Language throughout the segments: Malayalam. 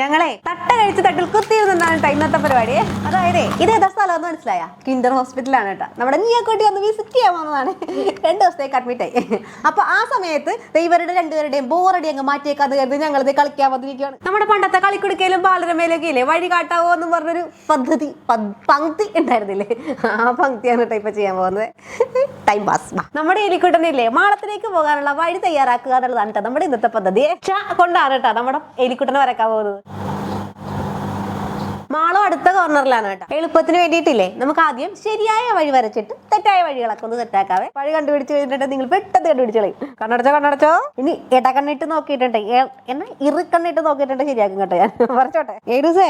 ഞങ്ങളെ തട്ട കഴിച്ച് തട്ടിൽ കുത്തിയിരുന്നാണ് ഇന്നത്തെ പരിപാടി. അതായത് ഇത് ഏതാ സ്ഥലം എന്ന് മനസ്സിലായ? കിൻഡർ ഹോസ്പിറ്റലാണ് കേട്ടോ. നമ്മുടെ നീയക്കോട്ടി ഒന്ന് വിസിറ്റ് ചെയ്യാൻ വന്നതാണ്. രണ്ട് ദിവസത്തേക്ക് അഡ്മിറ്റ് ആയി. അപ്പൊ ആ സമയത്ത് ഇവരുടെ രണ്ടുപേരുടെയും ബോറടി അങ്ങ് മാറ്റിയേക്കാന്ന് കരുതി ഞങ്ങളിത് കളിക്കാൻ വന്നിരിക്കുകയാണ്. നമ്മുടെ പണ്ടത്തെ കളിക്കുടുക്കയിലും ബാലരമയിലൊക്കെ ഇല്ലേ വഴി കാട്ടാവോ എന്ന് പറഞ്ഞൊരു പദ്ധതി പദ്- പങ്ക്തി ഉണ്ടായിരുന്നില്ലേ? ആ പങ്ക്തിയാണ് കേട്ടോ ഇപ്പൊ ചെയ്യാൻ പോകുന്നത്. ടൈം പാസ് നമ്മുടെ എലിക്കുട്ടനില്ലേ മാളത്തിലേക്ക് പോകാനുള്ള വഴി തയ്യാറാക്കുക എന്നുള്ളതാണ് കേട്ടോ നമ്മുടെ ഇന്നത്തെ പദ്ധതി. ക്ഷ കൊണ്ടാണ് കേട്ടോ നമ്മുടെ എലിക്കുട്ടനെ വരക്കാൻ പോകുന്നത്. മാളം അടുത്ത കോർണറിലാണ് കേട്ടോ എളുപ്പത്തിന് വേണ്ടിയിട്ടില്ലേ നമുക്ക് ആദ്യം ശരിയായ വഴി വരച്ചിട്ട് തെറ്റായ വഴികളൊക്കെ ഒന്ന് സെറ്റാക്കാവേ വഴി കണ്ടുപിടിച്ച് കഴിഞ്ഞിട്ട് നിങ്ങൾ പെട്ടെന്ന് കണ്ടുപിടിച്ചോളി കണ്ണടച്ചോ കണ്ണടച്ചോ. ഇനി ഇടകണ്ണിട്ട് നോക്കിയിട്ടുണ്ട്. ഏ- എന്നാ ഇറുക്കണ്ണിട്ട് നോക്കിയിട്ടുണ്ട് ശരിയാക്കും കേട്ടോ ഞാൻ. പറഞ്ഞോട്ടെ ഏടുസേ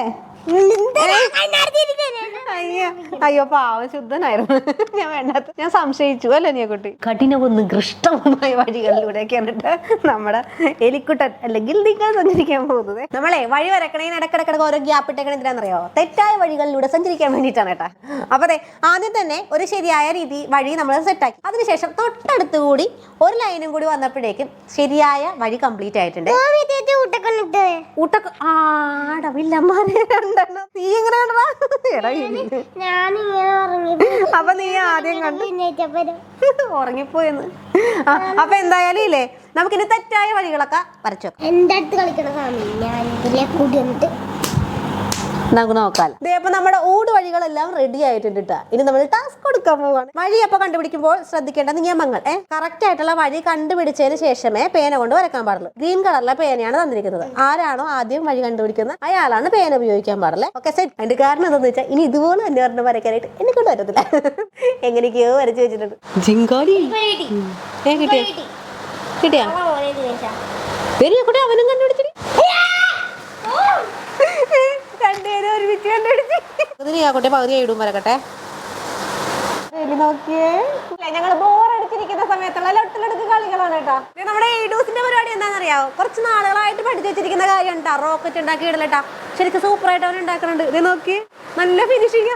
അയ്യോ പാവം ശുദ്ധനായിരുന്നു. ഞാൻ വേണ്ടാത്ത ഞാൻ സംശയിച്ചു അല്ലേ നീ കുട്ടി കഠിനവും നികൃഷ്ടവുമായ വഴികളിലൂടെയൊക്കെയാണ് നമ്മുടെ എലിക്കുട്ടൻ അല്ലെങ്കിൽ നിങ്ങൾ സഞ്ചരിക്കാൻ പോകുന്നത്. നമ്മളെ വഴി വരക്കണേന് ഇടക്കിടക്കിടക്ക് ഓരോ ഗ്യാപ്പ് ഇട്ടേക്കണ എന്തിനാണെന്നറിയോ? തെറ്റായ വഴികളിലൂടെ സഞ്ചരിക്കാൻ വേണ്ടിയിട്ടാണ് കേട്ടാ. അപ്പൊ അതെ ആദ്യം തന്നെ ഒരു ശരിയായ രീതി വഴി നമ്മൾ സെറ്റാക്കി. അതിനുശേഷം തൊട്ടടുത്ത് കൂടി ഒരു ലൈനും കൂടി വന്നപ്പോഴേക്കും ശരിയായ വഴി കംപ്ലീറ്റ് ആയിട്ടുണ്ട്. ഊട്ടക്ക ആടവില്ലമാരെ രണ്ടെണ്ണം നീ അപ്പൊ നീ ആദ്യം കണ്ടു. ഉറങ്ങിപ്പോയെന്ന്. അപ്പൊ എന്തായാലും ഇല്ലേ നമുക്കിനി തെറ്റായ വഴികളൊക്കെ വരച്ചു എന്റെ അടുത്ത് കളിക്കണ സമയം ഞാൻ ഇതിലേക്ക് കൂടി വന്നിട്ട് നമുക്ക് നോക്കാം ദേ അപ്പൊ നമ്മുടെ ഊട് വഴികളെല്ലാം റെഡി ആയിട്ടുണ്ട് കേട്ടോ ഇനി നമ്മൾ ടാസ്ക് കൊടുക്കാൻ പോവാണ്. വഴി അപ്പൊ കണ്ടുപിടിക്കുമ്പോൾ ശ്രദ്ധിക്കേണ്ട നിയമങ്ങൾ ഏഹ് കറക്റ്റ് ആയിട്ടുള്ള വഴി കണ്ടുപിടിച്ചതിന് ശേഷമേ പേന കൊണ്ട് വരക്കാൻ പാടുള്ളൂ. ഗ്രീൻ കളറിലെ പേനയാണ് തന്നിരിക്കുന്നത്. ആരാണോ ആദ്യം വഴി കണ്ടുപിടിക്കുന്നത് അയാളാണ് പേന ഉപയോഗിക്കാൻ പാടുള്ളത് ഓക്കെ സെറ്റ് അതിന്റെ കാരണം എന്താന്ന് വെച്ചാൽ ഇനി ഇതുപോലെ തന്നെ പറഞ്ഞു വരയ്ക്കാനായിട്ട് എന്നെ കൊണ്ട് പറ്റത്തില്ല. എങ്ങനെയൊക്കെയോ വരച്ചു വെച്ചിട്ടുണ്ട്. ജിങ്കാടി ഏ കിട്ടിയ? കിട്ടിയാ? അവനും കണ്ടുപിടിച്ചിട്ട് രണ്ടുപേരും ഒരുമിച്ച് കണ്ടുപിടിച്ച്. പകുതി ഇടും വരക്കട്ടെ. നോക്കിയേ. ഞങ്ങൾ ബോറടിച്ചിരിക്കുന്ന സമയത്തുള്ള ലൊട്ടിലെടുക്ക് കളികളാണ് കേട്ടോ. നമ്മുടെ പരിപാടി എന്താണെന്നറിയാവോ? കുറച്ച് നാളുകളായിട്ട് പഠിച്ചു വെച്ചിരിക്കുന്ന കാര്യം കേട്ടോ. റോക്കറ്റ് ഉണ്ടാക്കി ഇടലട്ടാ ശരിക്കും സൂപ്പർ ആയിട്ട് അവൻ ഉണ്ടാക്കുന്നുണ്ട് ഇത് നോക്കി നല്ല ഫിനിഷിങ്